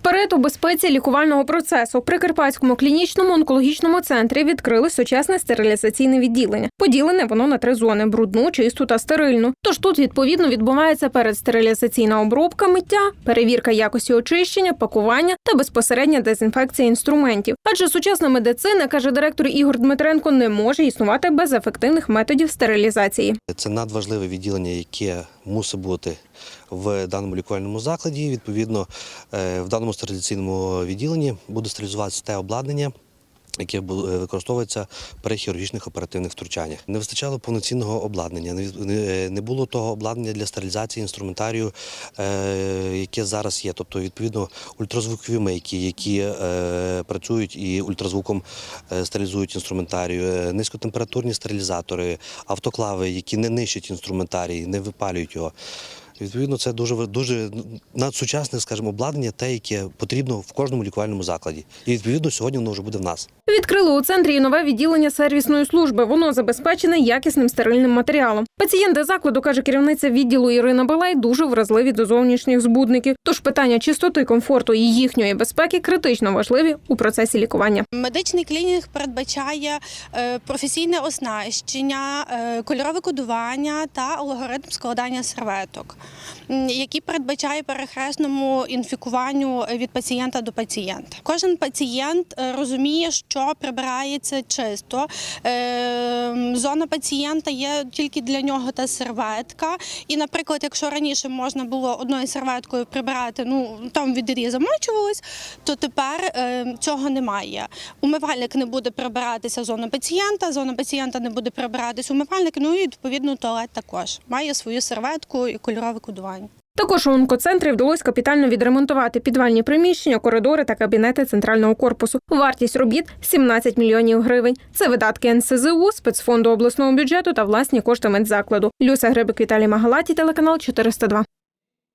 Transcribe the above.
Вперед у безпеці лікувального процесу при Карпатському клінічному онкологічному центрі відкрили сучасне стерилізаційне відділення. Поділене воно на три зони: брудну, чисту та стерильну. Тож тут відповідно відбувається передстерилізаційна обробка, миття, перевірка якості очищення, пакування та безпосередня дезінфекція інструментів. Адже сучасна медицина, каже директор Ігор Дмитренко, не може існувати без ефективних методів стерилізації. Це надважливе відділення, яке мусить бути в даному лікувальному закладі. Відповідно, е, в даному стерилізаційному відділенні буде стерилізуватися те обладнання. Яке е, використовується при хірургічних оперативних втручаннях. Не вистачало повноцінного обладнання, не не було того обладнання для стерилізації інструментарію, е, яке зараз є. Тобто, відповідно, ультразвукові мейки, які е, працюють і ультразвуком е, стерилізують інструментарію, е, низькотемпературні стерилізатори, автоклави, які не нищать інструментарій, не випалюють його. Відповідно, це дуже дуже надсучасне, скажімо, обладнання, те, яке потрібно в кожному лікувальному закладі. І відповідно сьогодні воно вже буде в нас. Відкрили у центрі і нове відділення сервісної служби. Воно забезпечене якісним стерильним матеріалом. Пацієнти закладу, каже керівниця відділу Ірина Балай, дуже вразливі до зовнішніх збудників. Тож питання чистоти, комфорту і їхньої безпеки критично важливі у процесі лікування. Медичний клінінг передбачає е, професійне оснащення, е, кольорове кодування та алгоритм складання серветок, який передбачає перехресному інфікуванню від пацієнта до пацієнта. Кожен пацієнт е, розуміє, що прибирається чисто. Е, Зона пацієнта є тільки для нього та серветка. І, наприклад, якщо раніше можна було одною серветкою прибирати, ну там відрі замочувались, то тепер е, цього немає. Умивальник не буде прибиратися в зону пацієнта, зона пацієнта не буде прибиратися умивальник, ну і відповідно туалет також має свою серветку і кольорове кодування. Також у онкоцентрі вдалося капітально відремонтувати підвальні приміщення, коридори та кабінети центрального корпусу. Вартість робіт 17 мільйонів гривень. Це видатки НСЗУ, спецфонду обласного бюджету та власні кошти медзакладу. Люся Грибик, Віталій Магалаті, телеканал 402.